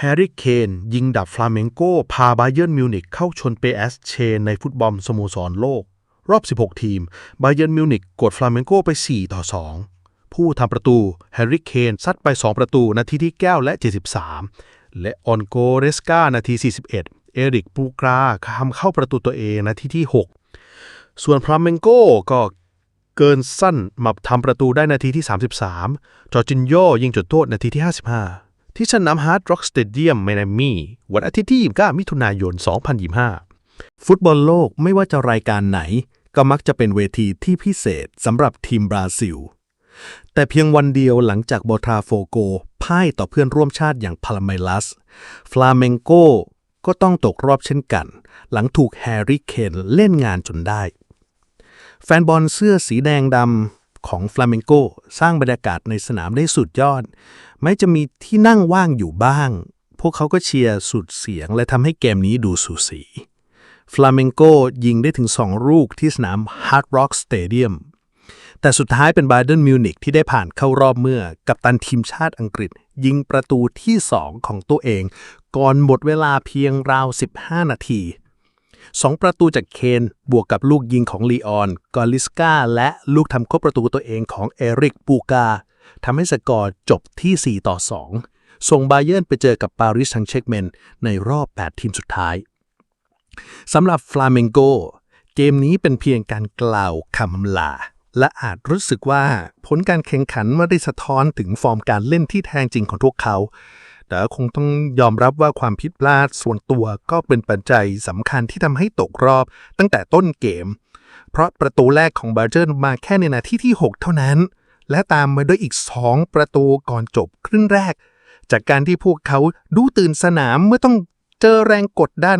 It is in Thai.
แฮร์รี่เคนยิงดับฟลาเมงโกพาบาเยิร์นมิวนิกเข้าชนเปแอสเชนในฟุตบอลสโมสรโลก รอบ 16 ทีม บาเยิร์นมิวนิกกดฟลาเมงโกไป 4 ต่อ 2 ผู้ทำประตูแฮร์รี่เคนซัดไป 2 ประตูนาทีที่ 9 และ 73 และออนโกเรสกานาที 41 เอริกปูกราทำเข้าประตูตัวเองนาทีที่ 6 ส่วนฟลาเมงโกก็เกินสั้นมาทำประตูได้นาทีที่ 33 จอร์จินโยยิงจุดโทษนาทีที่ 55 ที่สนามฮาร์ดร็อกสเตเดียมไมอามี่วันอาทิตย์ที่ 29 มิถุนายน 2025 ฟุตบอลโลกไม่ว่าจะรายการไหน ก็มักจะเป็นเวทีที่พิเศษสำหรับทีมบราซิล แต่เพียงวันเดียวหลังจากโบทาโฟโกพ่ายต่อเพื่อนร่วมชาติอย่างพาราไมลัส ฟลาเมงโกก็ต้องตกรอบเช่นกัน หลังถูกแฮร์รี่เคนเล่นงานจนได้ แฟนบอลเสื้อสีแดงดำ ของฟลาเมงโกสร้างบรรยากาศในสนามได้สุดยอดแม้จะมีที่นั่งว่างอยู่บ้าง พวกเขาก็เชียร์สุดเสียง และทำให้เกมนี้ดูสูสีฟลาเมงโกยิงได้ถึง 2 ลูกที่สนาม Hard Rock Stadium แต่สุดท้ายเป็นบาเ e ร์นมิวนิกที่ได้ผ่านเข้ารอบเมื่อ กับตันทีมชาติอังกฤษ ยิงประตูที่ 2 ของตัวเอง ก่อนหมดเวลาเพียงราว 15 นาที 2 ประตูจากเคนบวกกับลูกยิงของลีออน กอลิสกาและลูกทำครบประตูตัวเองของเอริกปูกาทำให้สกอร์จบที่ 4 ต่อ 2 ส่งบาเยิร์นไปเจอกับปารีสแซงต์แชร์กเมนในรอบ 8 ทีมสุดท้ายสำหรับฟลาเมงโกเกมนี้เป็นเพียงการกล่าวคำลา และอาจรู้สึกว่าผลการแข่งขันไม่ได้สะท้อนถึงฟอร์มการเล่นที่แท้จริงของพวกเขา แต่คงต้องยอมรับว่าความผิดพลาดส่วนตัวก็เป็นปัจจัยสำคัญที่ทำให้ตกรอบตั้งแต่ต้นเกม เพราะประตูแรกของบาร์เจอร์มาแค่ในนาทีที่ 6 เท่านั้น และตามมาด้วยอีก 2 ประตูก่อนจบครึ่งแรก จากการที่พวกเขาดูตื่นสนามเมื่อต้องเจอแรงกดดัน